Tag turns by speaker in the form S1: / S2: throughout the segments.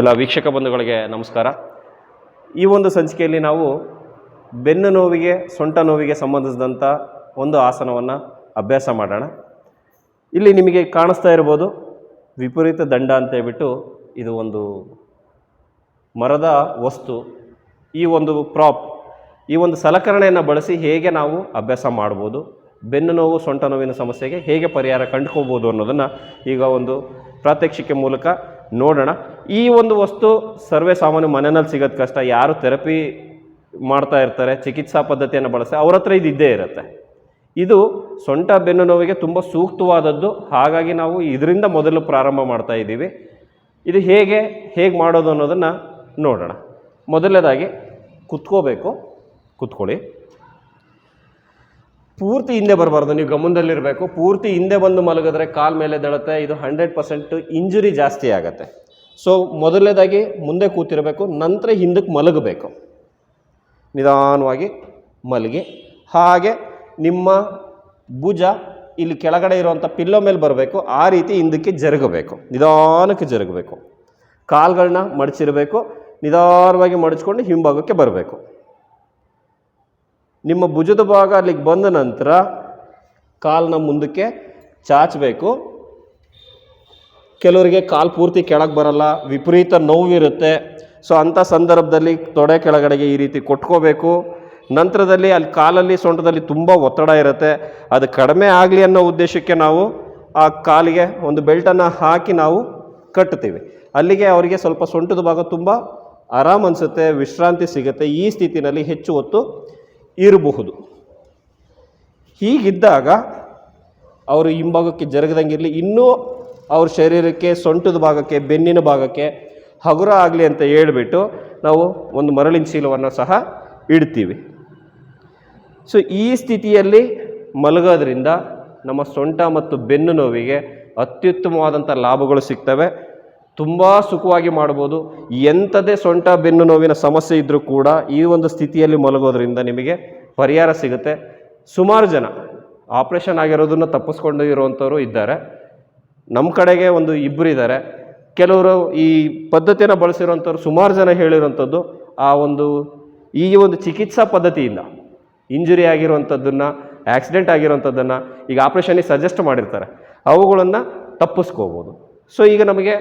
S1: ಎಲ್ಲ ವೀಕ್ಷಕ ಬಂಧುಗಳಿಗೆ ನಮಸ್ಕಾರ. ಈ ಒಂದು ಸಂಚಿಕೆಯಲ್ಲಿ ನಾವು ಬೆನ್ನು ನೋವಿಗೆ, ಸೊಂಟ ನೋವಿಗೆ ಸಂಬಂಧಿಸಿದಂಥ ಒಂದು ಆಸನವನ್ನು ಅಭ್ಯಾಸ ಮಾಡೋಣ. ಇಲ್ಲಿ ನಿಮಗೆ ಕಾಣಿಸ್ತಾ ಇರ್ಬೋದು ವಿಪರೀತ ದಂಡ ಅಂತ ಹೇಳ್ಬಿಟ್ಟು ಇದು ಒಂದು ಮರದ ವಸ್ತು. ಈ ಒಂದು ಪ್ರಾಪ್ ಈ ಒಂದು ಸಲಕರಣೆಯನ್ನು ಬಳಸಿ ಹೇಗೆ ನಾವು ಅಭ್ಯಾಸ ಮಾಡ್ಬೋದು, ಬೆನ್ನು ನೋವು, ಸೊಂಟ ನೋವಿನ ಸಮಸ್ಯೆಗೆ ಹೇಗೆ ಪರಿಹಾರ ಕಂಡುಕೋಬೋದು ಅನ್ನೋದನ್ನು ಈಗ ಒಂದು ಪ್ರಾತ್ಯಕ್ಷಿಕೆ ಮೂಲಕ ನೋಡೋಣ. ಈ ಒಂದು ವಸ್ತು ಸರ್ವೇ ಸಾಮಾನ್ಯ ಮನೆಯಲ್ಲಿ ಸಿಗೋದು ಕಷ್ಟ. ಯಾರು ಥೆರಪಿ ಮಾಡ್ತಾ ಇರ್ತಾರೆ, ಚಿಕಿತ್ಸಾ ಪದ್ಧತಿಯನ್ನು ಬಳಸಿ ಅವ್ರ ಹತ್ರ ಇದು ಇದ್ದೇ ಇರುತ್ತೆ. ಇದು ಸೊಂಟ ಬೆನ್ನು ನೋವಿಗೆ ತುಂಬ ಸೂಕ್ತವಾದದ್ದು. ಹಾಗಾಗಿ ನಾವು ಇದರಿಂದ ಮೊದಲು ಪ್ರಾರಂಭ ಮಾಡ್ತಾ ಇದ್ದೀವಿ. ಇದು ಹೇಗೆ ಹೇಗೆ ಮಾಡೋದು ಅನ್ನೋದನ್ನು ನೋಡೋಣ. ಮೊದಲನೇದಾಗಿ ಕುತ್ಕೋಬೇಕು. ಕುತ್ಕೊಳ್ಳಿ. ಪೂರ್ತಿ ಹಿಂದೆ ಬರಬಾರ್ದು, ನೀವು ಗಮನದಲ್ಲಿರಬೇಕು. ಪೂರ್ತಿ ಹಿಂದೆ ಬಂದು ಮಲಗಿದ್ರೆ ಕಾಲ್ ಮೇಲೆ ದಳುತ್ತೆ ಇದು ಹಂಡ್ರೆಡ್ ಪರ್ಸೆಂಟ್ ಇಂಜುರಿ ಜಾಸ್ತಿ ಆಗುತ್ತೆ. ಸೊ ಮೊದಲನೇದಾಗಿ ಮುಂದೆ ಕೂತಿರಬೇಕು, ನಂತರ ಹಿಂದಕ್ಕೆ ಮಲಗಬೇಕು. ನಿಧಾನವಾಗಿ ಮಲಗಿ. ಹಾಗೆ ನಿಮ್ಮ ಭುಜ ಇಲ್ಲಿ ಕೆಳಗಡೆ ಇರುವಂಥ ಪಿಲ್ಲೋ ಮೇಲೆ ಬರಬೇಕು, ಆ ರೀತಿ ಹಿಂದಕ್ಕೆ ಜರುಗಬೇಕು. ನಿಧಾನಕ್ಕೆ ಜರುಗಬೇಕು. ಕಾಲುಗಳನ್ನ ಮಡಚಿರಬೇಕು, ನಿಧಾನವಾಗಿ ಮಡಚ್ಕೊಂಡು ಹಿಂಭಾಗಕ್ಕೆ ಬರಬೇಕು. ನಿಮ್ಮ ಭುಜದ ಭಾಗ ಅಲ್ಲಿಗೆ ಬಂದ ನಂತರ ಕಾಲನ್ನ ಮುಂದಕ್ಕೆ ಚಾಚಬೇಕು. ಕೆಲವರಿಗೆ ಕಾಲು ಪೂರ್ತಿ ಕೆಳಗೆ ಬರಲ್ಲ, ವಿಪರೀತ ನೋವಿರುತ್ತೆ. ಸೊ ಅಂಥ ಸಂದರ್ಭದಲ್ಲಿ ತೊಡೆ ಕೆಳಗಡೆಗೆ ಈ ರೀತಿ ಕೊಟ್ಕೋಬೇಕು. ನಂತರದಲ್ಲಿ ಅಲ್ಲಿ ಕಾಲಲ್ಲಿ, ಸೊಂಟದಲ್ಲಿ ತುಂಬ ಒತ್ತಡ ಇರುತ್ತೆ. ಅದು ಕಡಿಮೆ ಆಗಲಿ ಅನ್ನೋ ಉದ್ದೇಶಕ್ಕೆ ನಾವು ಆ ಕಾಲಿಗೆ ಒಂದು ಬೆಲ್ಟನ್ನು ಹಾಕಿ ನಾವು ಕಟ್ತೀವಿ ಅಲ್ಲಿಗೆ ಅವರಿಗೆ ಸ್ವಲ್ಪ ಸೊಂಟದ ಭಾಗ ತುಂಬ ಆರಾಮ್ ಅನಿಸುತ್ತೆ, ವಿಶ್ರಾಂತಿ ಸಿಗುತ್ತೆ, ಈ ಸ್ಥಿತಿನಲ್ಲಿ ಹೆಚ್ಚು ಹೊತ್ತು ಇರಬಹುದು. ಹೀಗಿದ್ದಾಗ, ಅವರು ಹಿಂಭಾಗಕ್ಕೆ ಜರುಗದಂಗಿರಲಿ ಇನ್ನೂ ಅವ್ರ ಶರೀರಕ್ಕೆ, ಸೊಂಟದ ಭಾಗಕ್ಕೆ, ಬೆನ್ನಿನ ಭಾಗಕ್ಕೆ ಹಗುರ ಆಗಲಿ ಅಂತ ಹೇಳಿಬಿಟ್ಟು ನಾವು ಒಂದು ಮರಳಿನ ಚೀಲವನ್ನು ಸಹ ಇಡ್ತೀವಿ. ಸೊ ಈ ಸ್ಥಿತಿಯಲ್ಲಿ ಮಲಗೋದ್ರಿಂದ ನಮ್ಮ ಸೊಂಟ ಮತ್ತು ಬೆನ್ನು ನೋವಿಗೆ ಅತ್ಯುತ್ತಮವಾದಂಥ ಲಾಭಗಳು ಸಿಗ್ತವೆ. ತುಂಬ ಸುಖವಾಗಿ ಮಾಡ್ಬೋದು. ಎಂಥದೇ ಸೊಂಟ, ಬೆನ್ನು ನೋವಿನ ಸಮಸ್ಯೆ ಇದ್ದರೂ ಕೂಡ ಈ ಒಂದು ಸ್ಥಿತಿಯಲ್ಲಿ ಮಲಗೋದ್ರಿಂದ ನಿಮಗೆ ಪರಿಹಾರ ಸಿಗುತ್ತೆ. ಸುಮಾರು ಜನ ಆಪ್ರೇಷನ್ ಆಗಿರೋದನ್ನು ತಪ್ಪಿಸ್ಕೊಂಡು ಇರುವಂಥವರು ಇದ್ದಾರೆ. ನಮ್ಮ ಕಡೆಗೆ ಒಂದು ಇಬ್ಬರು ಇದ್ದಾರೆ ಕೆಲವರು ಈ ಪದ್ಧತಿಯನ್ನು ಬಳಸಿರುವಂಥವ್ರು ಸುಮಾರು ಜನ ಹೇಳಿರುವಂಥದ್ದು ಆ ಒಂದು ಈ ಒಂದು ಚಿಕಿತ್ಸಾ ಪದ್ಧತಿಯಿಂದ ಇಂಜುರಿ ಆಗಿರುವಂಥದ್ದನ್ನು, ಆಕ್ಸಿಡೆಂಟ್ ಆಗಿರುವಂಥದ್ದನ್ನು ಈಗ ಆಪ್ರೇಷನಿಗೆ ಸಜೆಸ್ಟ್ ಮಾಡಿರ್ತಾರೆ. ಅವುಗಳನ್ನು ತಪ್ಪಿಸ್ಕೋಬೋದು. ಸೊ ಈಗ ನಮಗೆ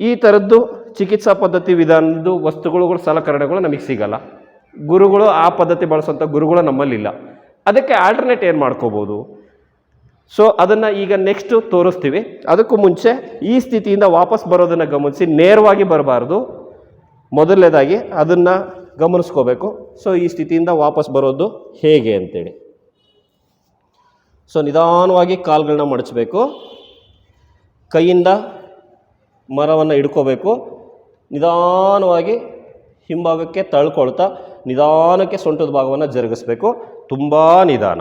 S1: ಈ ಥರದ್ದು ಚಿಕಿತ್ಸಾ ಪದ್ಧತಿ ವಿಧಾನದ್ದು ವಸ್ತುಗಳು, ಸಲಕರಣೆಗಳು ನಮಗೆ ಸಿಗಲ್ಲ. ಗುರುಗಳು ಆ ಪದ್ಧತಿ ಬಳಸುವಂಥ ಗುರುಗಳು ನಮ್ಮಲ್ಲಿಲ್ಲ. ಅದಕ್ಕೆ ಆಲ್ಟರ್ನೇಟ್ ಏನು ಮಾಡ್ಕೋಬೋದು? ಸೊ ಅದನ್ನು ಈಗ ನೆಕ್ಸ್ಟು ತೋರಿಸ್ತೀವಿ. ಅದಕ್ಕೂ ಮುಂಚೆ ಈ ಸ್ಥಿತಿಯಿಂದ ವಾಪಸ್ ಬರೋದನ್ನು ಗಮನಿಸಿ, ನೇರವಾಗಿ ಬರಬಾರ್ದು. ಮೊದಲನೇದಾಗಿ ಅದನ್ನು ಗಮನಿಸ್ಕೋಬೇಕು. ಸೊ ಈ ಸ್ಥಿತಿಯಿಂದ ವಾಪಸ್ ಬರೋದು ಹೇಗೆ ಅಂತೇಳಿ. ಸೊ ನಿಧಾನವಾಗಿ ಕಾಲುಗಳನ್ನ ಮಡಚಬೇಕು. ಕೈಯಿಂದ ಮರವನ್ನು ಹಿಡ್ಕೋಬೇಕು. ನಿಧಾನವಾಗಿ ಹಿಂಭಾಗಕ್ಕೆ ತಳ್ಕೊಳ್ತಾ ನಿಧಾನಕ್ಕೆ ಸೊಂಟದ ಭಾಗವನ್ನು ಜರುಗಿಸ್ಬೇಕು. ತುಂಬ ನಿಧಾನ.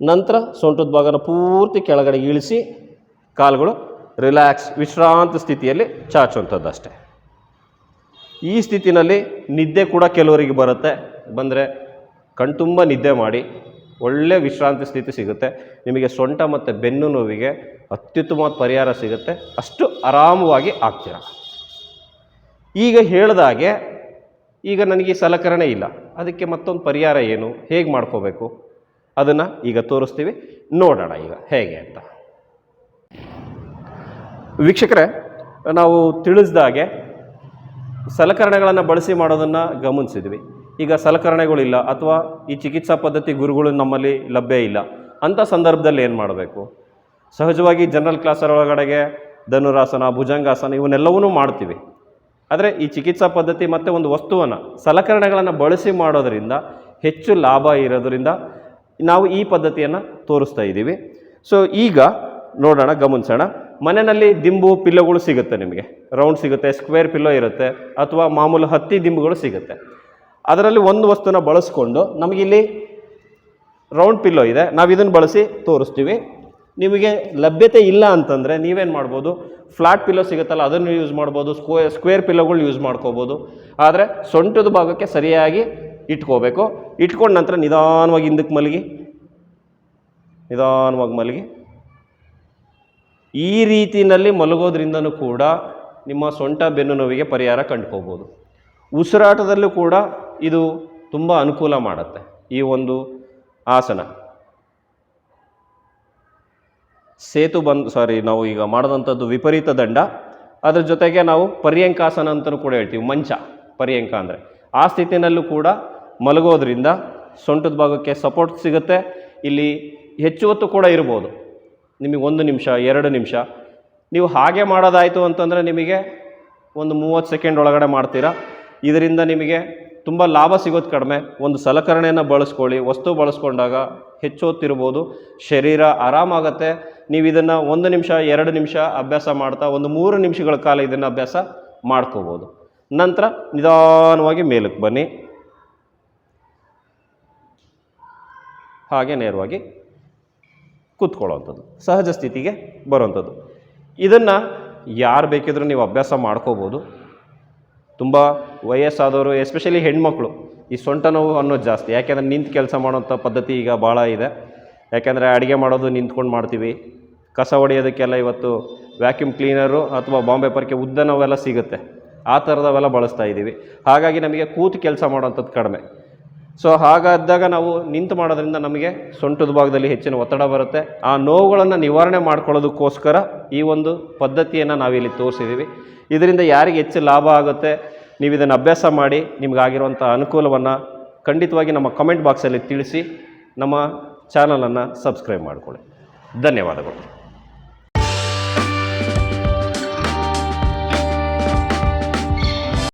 S1: ನಂತರ ಸೊಂಟದ ಭಾಗನ ಪೂರ್ತಿ ಕೆಳಗಡೆ ಇಳಿಸಿ ಕಾಲುಗಳು ರಿಲ್ಯಾಕ್ಸ್, ವಿಶ್ರಾಂತ ಸ್ಥಿತಿಯಲ್ಲಿ ಚಾಚುವಂಥದ್ದು ಅಷ್ಟೇ ಈ ಸ್ಥಿತಿನಲ್ಲಿ ನಿದ್ದೆ ಕೂಡ ಕೆಲವರಿಗೆ ಬರುತ್ತೆ. ಬಂದರೆ ಕಣ್ತುಂಬ ನಿದ್ದೆ ಮಾಡಿ ಒಳ್ಳೆಯ ವಿಶ್ರಾಂತಿ ಸ್ಥಿತಿ ಸಿಗುತ್ತೆ. ನಿಮಗೆ ಸೊಂಟ ಮತ್ತು ಬೆನ್ನು ನೋವಿಗೆ ಅತ್ಯುತ್ತಮವಾದ ಪರಿಹಾರ ಸಿಗುತ್ತೆ. ಅಷ್ಟು ಆರಾಮವಾಗಿ ಆಗ್ತೀರ? ಈಗ ಹೇಳಿದಾಗೆ ಈಗ ನನಗೆ ಸಲಕರಣೆ ಇಲ್ಲ. ಅದಕ್ಕೆ ಮತ್ತೊಂದು ಪರಿಹಾರ ಏನು? ಹೇಗೆ ಮಾಡ್ಕೋಬೇಕು? ಅದನ್ನು ಈಗ ತೋರಿಸ್ತೀವಿ. ನೋಡೋಣ ಈಗ ಹೇಗೆ ಅಂತ. ವೀಕ್ಷಕರೇ, ನಾವು ತಿಳಿಸ್ದಾಗೆ ಸಲಕರಣೆಗಳನ್ನು ಬಳಸಿ ಮಾಡೋದನ್ನು ಗಮನಿಸಿದ್ವಿ. ಈಗ ಸಲಕರಣೆಗಳಿಲ್ಲ ಅಥವಾ ಈ ಚಿಕಿತ್ಸಾ ಪದ್ಧತಿ ಗುರುಗಳು ನಮ್ಮಲ್ಲಿ ಲಭ್ಯ ಇಲ್ಲ. ಅಂಥ ಸಂದರ್ಭದಲ್ಲಿ ಏನು ಮಾಡಬೇಕು? ಸಹಜವಾಗಿ ಜನರಲ್ ಕ್ಲಾಸರ್ ಒಳಗಡೆಗೆ ಧನುರಾಸನ, ಭುಜಂಗಾಸನ ಇವನ್ನೆಲ್ಲವನ್ನೂ ಮಾಡ್ತೀವಿ. ಆದರೆ ಈ ಚಿಕಿತ್ಸಾ ಪದ್ಧತಿ ಮತ್ತು ಒಂದು ವಸ್ತುವನ್ನು, ಸಲಕರಣೆಗಳನ್ನು ಬಳಸಿ ಮಾಡೋದರಿಂದ ಹೆಚ್ಚು ಲಾಭ ಇರೋದರಿಂದ ನಾವು ಈ ಪದ್ಧತಿಯನ್ನು ತೋರಿಸ್ತಾ ಇದ್ದೀವಿ. ಸೊ ಈಗ ನೋಡೋಣ, ಗಮನಿಸೋಣ. ಮನೆಯಲ್ಲಿ ದಿಂಬು ಪಿಲ್ಲೋಗಳು ಸಿಗುತ್ತೆ ನಿಮಗೆ. ರೌಂಡ್ ಸಿಗುತ್ತೆ, ಸ್ಕ್ವೇರ್ ಪಿಲ್ಲೋ ಇರುತ್ತೆ, ಅಥವಾ ಮಾಮೂಲು ಹತ್ತಿ ದಿಂಬುಗಳು ಸಿಗುತ್ತೆ. ಅದರಲ್ಲಿ ಒಂದು ವಸ್ತುನ ಬಳಸ್ಕೊಂಡು ನಮಗಿಲ್ಲಿ ರೌಂಡ್ ಪಿಲ್ಲೋ ಇದೆ. ನಾವು ಇದನ್ನು ಬಳಸಿ ತೋರಿಸ್ತೀವಿ. ನಿಮಗೆ ಲಭ್ಯತೆ ಇಲ್ಲ ಅಂತಂದರೆ ನೀವೇನು ಮಾಡ್ಬೋದು? ಫ್ಲಾಟ್ ಪಿಲ್ಲೋ ಸಿಗುತ್ತಲ್ಲ, ಅದನ್ನು ಯೂಸ್ ಮಾಡ್ಬೋದು. ಸ್ಕ್ವೇ ಸ್ಕ್ವೇರ್ ಪಿಲ್ಲೋಗಳು ಯೂಸ್ ಮಾಡ್ಕೋಬೋದು. ಆದರೆ ಸೊಂಟದ ಭಾಗಕ್ಕೆ ಸರಿಯಾಗಿ ಇಟ್ಕೋಬೇಕು. ಇಟ್ಕೊಂಡ ನಂತರ ನಿಧಾನವಾಗಿ ಹಿಂದಕ್ಕೆ ಮಲಗಿ. ನಿಧಾನವಾಗಿ ಮಲಗಿ. ಈ ರೀತಿಯಲ್ಲಿ ಮಲಗೋದ್ರಿಂದನೂ ಕೂಡ ನಿಮ್ಮ ಸೊಂಟ ಬೆನ್ನು ನೋವಿಗೆ ಪರಿಹಾರ ಕಂಡುಕೋಬೋದು ಉಸಿರಾಟದಲ್ಲೂ ಕೂಡ ಇದು ತುಂಬ ಅನುಕೂಲ ಮಾಡುತ್ತೆ ಈ ಒಂದು ಆಸನ. ಸೇತು ಬಂದು ಸಾರಿ ನಾವು ಈಗ ಮಾಡಿದಂಥದ್ದು ವಿಪರೀತ ದಂಡ. ಅದರ ಜೊತೆಗೆ ನಾವು ಪರ್ಯಂಕಾಸನ ಅಂತಲೂ ಕೂಡ ಹೇಳ್ತೀವಿ, ಮಂಚ, ಪರ್ಯಂಕ ಅಂದರೆ. ಆ ಸ್ಥಿತಿನಲ್ಲೂ ಕೂಡ ಮಲಗೋದ್ರಿಂದ ಸೊಂಟದ ಭಾಗಕ್ಕೆ ಸಪೋರ್ಟ್ ಸಿಗುತ್ತೆ. ಇಲ್ಲಿ ಹೆಚ್ಚು ಹೊತ್ತು ಕೂಡ ಇರ್ಬೋದು. ನಿಮಗೆ ಒಂದು ನಿಮಿಷ, ಎರಡು ನಿಮಿಷ. ನೀವು ಹಾಗೆ ಮಾಡೋದಾಯಿತು ಅಂತಂದರೆ ನಿಮಗೆ ಒಂದು ಮೂವತ್ತು ಸೆಕೆಂಡ್ ಒಳಗಡೆ ಮಾಡ್ತೀರಾ. ಇದರಿಂದ ನಿಮಗೆ ತುಂಬ ಲಾಭ ಸಿಗೋದು ಕಡಿಮೆ. ಒಂದು ಸಲಕರಣೆಯನ್ನು ಬಳಸ್ಕೊಳ್ಳಿ. ವಸ್ತು ಬಳಸ್ಕೊಂಡಾಗ ಹೆಚ್ಚು ಹೊತ್ತಿರ್ಬೋದು ಶರೀರ ಆರಾಮಾಗತ್ತೆ ನೀವು ಇದನ್ನು ಒಂದು ನಿಮಿಷ, ಎರಡು ನಿಮಿಷ ಅಭ್ಯಾಸ ಮಾಡ್ತಾ ಒಂದು ಮೂರು ನಿಮಿಷಗಳ ಕಾಲ ಇದನ್ನು ಅಭ್ಯಾಸ ಮಾಡ್ಕೋಬೋದು. ನಂತರ ನಿಧಾನವಾಗಿ ಮೇಲಕ್ಕೆ ಬನ್ನಿ. ಹಾಗೆ ನೇರವಾಗಿ ಕೂತ್ಕೊಳ್ಳೋವಂಥದ್ದು, ಸಹಜ ಸ್ಥಿತಿಗೆ ಬರುವಂಥದ್ದು. ಇದನ್ನು ಯಾರು ಬೇಕಿದ್ರೂ ನೀವು ಅಭ್ಯಾಸ ಮಾಡ್ಕೋಬೋದು. ತುಂಬ ವಯಸ್ಸಾದವರು ಎಸ್ಪೆಷಲಿ ಹೆಣ್ಮಕ್ಳು, ಈ ಸೊಂಟ ನೋವು ಅನ್ನೋದು ಜಾಸ್ತಿ. ಯಾಕೆಂದರೆ ನಿಂತು ಕೆಲಸ ಮಾಡೋಂಥ ಪದ್ಧತಿ ಈಗ ಭಾಳ ಇದೆ. ಯಾಕೆಂದರೆ ಅಡುಗೆ ಮಾಡೋದು ನಿಂತ್ಕೊಂಡು ಮಾಡ್ತೀವಿ. ಕಸ ಹೊಡೆಯೋದಕ್ಕೆಲ್ಲ ಇವತ್ತು ವ್ಯಾಕ್ಯೂಮ್ ಕ್ಲೀನರು ಅಥವಾ ಬಾಂಬೆ ಪರ್ಕೆ ಉದ್ದನವೆಲ್ಲ ಸಿಗುತ್ತೆ. ಆ ಥರದವೆಲ್ಲ ಬಳಸ್ತಾ ಇದ್ದೀವಿ. ಹಾಗಾಗಿ ನಮಗೆ ಕೂತು ಕೆಲಸ ಮಾಡೋಂಥದ್ದು ಕಡಿಮೆ. ಸೊ ಹಾಗಾದಾಗ ನಾವು ನಿಂತು ಮಾಡೋದ್ರಿಂದ ನಮಗೆ ಸೊಂಟದ ಭಾಗದಲ್ಲಿ ಹೆಚ್ಚಿನ ಒತ್ತಡ ಬರುತ್ತೆ. ಆ ನೋವುಗಳನ್ನು ನಿವಾರಣೆ ಮಾಡ್ಕೊಳ್ಳೋದಕ್ಕೋಸ್ಕರ ಈ ಒಂದು ಪದ್ಧತಿಯನ್ನು ನಾವಿಲ್ಲಿ ತೋರಿಸಿದ್ದೀವಿ ಇದರಿಂದ ಯಾರಿಗೆ ಹೆಚ್ಚು ಲಾಭ ಆಗುತ್ತೆ, ನೀವು ಇದನ್ನು ಅಭ್ಯಾಸ ಮಾಡಿ ನಿಮಗಾಗಿರುವಂಥ ಅನುಕೂಲವನ್ನು ಖಂಡಿತವಾಗಿ ನಮ್ಮ ಕಮೆಂಟ್ ಬಾಕ್ಸಲ್ಲಿ ತಿಳಿಸಿ, ನಮ್ಮ ಚಾನಲನ್ನು ಸಬ್ಸ್ಕ್ರೈಬ್ ಮಾಡಿಕೊಳ್ಳಿ. ಧನ್ಯವಾದಗಳು.